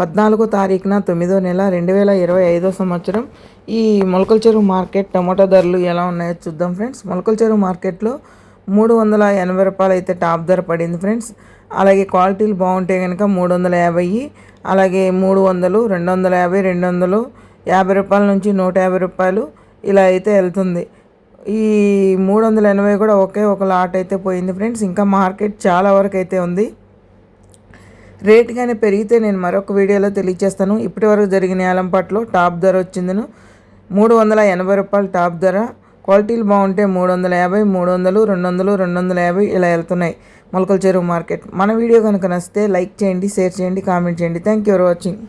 పద్నాలుగో తారీఖున తొమ్మిదో నెల రెండు వేల ఇరవై ఐదో సంవత్సరం. ఈ మొలకల చెరువు మార్కెట్ టమాటో ధరలు ఎలా ఉన్నాయో చూద్దాం ఫ్రెండ్స్. మొలకల చెరువు మార్కెట్లో మూడు వందల ఎనభై రూపాయలు అయితే టాప్ ధర పడింది ఫ్రెండ్స్. అలాగే క్వాలిటీలు బాగుంటే కనుక మూడు వందల యాభై అలాగే మూడు వందలు రెండు వందల యాభై రెండు వందలు యాభై రూపాయల నుంచి నూట యాభై రూపాయలు ఇలా అయితే వెళ్తుంది. ఈ మూడు వందల ఎనభై కూడా ఒకే ఒక లాట్ అయితే పోయింది ఫ్రెండ్స్. ఇంకా మార్కెట్ చాలా వరకు అయితే ఉంది. రేట్ కానీ పెరిగితే నేను మరొక వీడియోలో తెలియజేస్తాను. ఇప్పటి వరకు జరిగిన ఏలంపాట్లో టాప్ ధర వచ్చిందను. మూడు వందల ఎనభై రూపాయలు టాప్ ధర. క్వాలిటీలు బాగుంటే మూడు వందల యాభై మూడు వందలు రెండు వందలు రెండు వందల యాభై ఇలా వెళ్తున్నాయి. మొలకల చెరువు మార్కెట్. మన వీడియో కనుక నచ్చితే లైక్ చేయండి షేర్ చేయండి కామెంట్ చేయండి. Thank you for watching